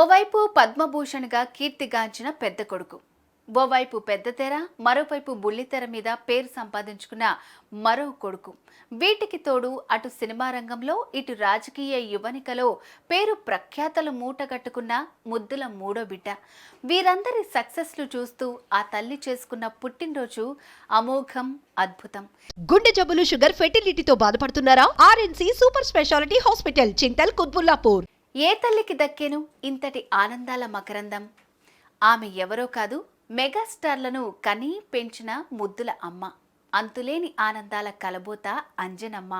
ఓవైపు పద్మభూషణ్గా కీర్తిగాంచిన పెద్ద కొడుకు. ఓవైపు పెద్ద తెర మరోవైపు బుల్లితెర మీద పేరు సంపాదించుకున్న మరో కొడుకు. వీటికి తోడు అటు సినిమా రంగంలో ఇటు రాజకీయ యువనికలో పేరు ప్రఖ్యాతలు మూటగట్టుకున్న ముద్దుల మూడో బిడ్డ. వీరందరి సక్సెస్లు చూస్తూ ఆ తల్లి చేసుకున్న పుట్టినరోజు అమోఘం అద్భుతం. గుండె జబ్బులు షుగర్ ఫెర్టిలిటీతో బాధపడుతున్నారా? RNC super speciality hospital Chintal Quthbullapur. ఏ తల్లికి దక్కేను ఇంతటి ఆనందాల మకరందం? ఆమె ఎవరో కాదు మెగాస్టార్లను కనీ పెంచిన ముద్దుల అమ్మ. అంతులేని ఆనందాల కలబోత అంజనమ్మ.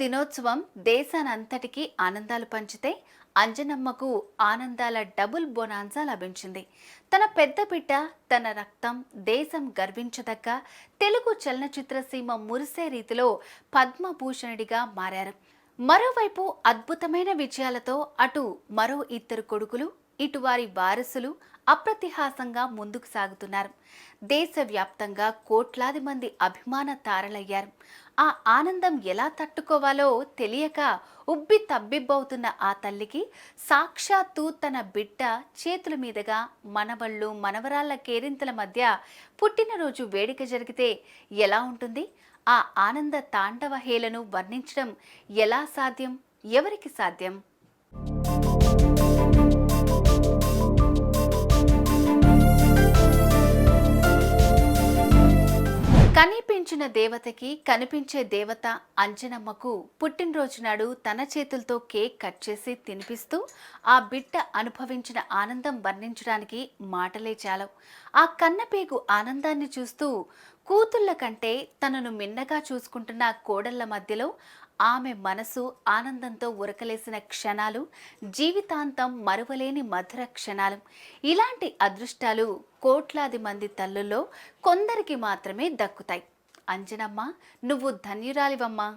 దినోత్సవం దేశానంతటికీ ఆనందాలు పంచితే అంజనమ్మకు ఆనందాల డబుల్ బొనాన్సా లభించింది. తన పెద్ద బిడ్డ తన రక్తం దేశం గర్వించదగ్గ తెలుగు చలనచిత్ర సీమ మురిసే రీతిలో పద్మభూషణుడిగా మారారు. మరోవైపు అద్భుతమైన విజయాలతో అటు మరో ఇద్దరు కొడుకులు ఇటు వారి వారసులు అప్రతిహాసంగా ముందుకు సాగుతున్నారు. దేశవ్యాప్తంగా కోట్లాది మంది అభిమాన తారలయ్యారు. ఆ ఆనందం ఎలా తట్టుకోవాలో తెలియక ఉబ్బి తబ్బిబ్బవుతున్న ఆ తల్లికి సాక్షాత్తు తన బిడ్డ చేతుల మీదుగా మనవళ్ళు మనవరాళ్ళ కేరింతల మధ్య పుట్టినరోజు వేడుక జరిగితే ఎలా ఉంటుంది? ఆ ఆనంద తాండవ హేళను వర్ణించడం ఎలా సాధ్యం? ఎవరికి సాధ్యం? Dani Pe కనిపించిన దేవతకి కనిపించే దేవత అంజనమ్మకు పుట్టినరోజు నాడు తన చేతులతో కేక్ కట్ చేసి తినిపిస్తూ ఆ బిడ్డ అనుభవించిన ఆనందం వర్ణించడానికి మాటలే చాలవు. ఆ కన్నపేగు ఆనందాన్ని చూస్తూ కూతుళ్ళ కంటే తనను మిన్నగా చూసుకుంటున్న కోడళ్ళ మధ్యలో ఆమె మనసు ఆనందంతో ఉరకలేసిన క్షణాలు జీవితాంతం మరువలేని మధుర క్షణాలు. ఇలాంటి అదృష్టాలు కోట్లాది మంది తల్లుల్లో కొందరికి మాత్రమే దక్కుతాయి. అంజనమ్మ నువ్వు ధన్యురాలివమ్మా.